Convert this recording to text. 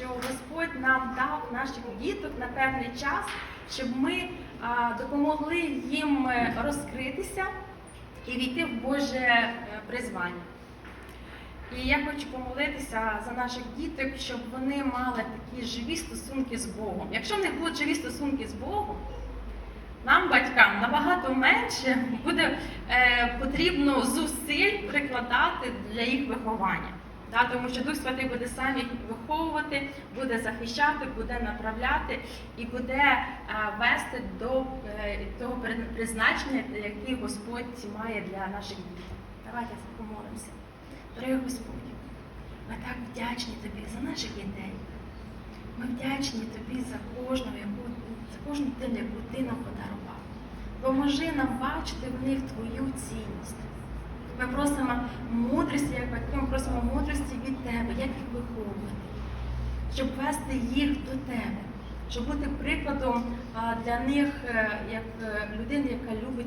що Господь нам дав наших діток на певний час, щоб ми допомогли їм е, розкритися і війти в Боже е, призвання. І я хочу помолитися за наших діток, щоб вони мали такі живі стосунки з Богом. Якщо в них будуть живі стосунки з Богом, нам, батькам, набагато менше буде е, потрібно зусиль прикладати для їх виховання. Да, тому що Дух Святий буде сам їх виховувати, буде захищати, буде направляти і буде е, вести до е, того призначення, яке Господь має для наших дітей. Давайте помолимося. Дорогий Господь, ми так вдячні Тобі за наших дітей. Ми вдячні Тобі за кожну, яку, за кожну дитину, яку ти нам подарував. Поможи нам бачити в них Твою цінність. Ми просимо мудрості, як батьки, ми просимо як їх виховувати, щоб вести їх до Тебе, щоб бути прикладом для них е, як е, людини, яка любить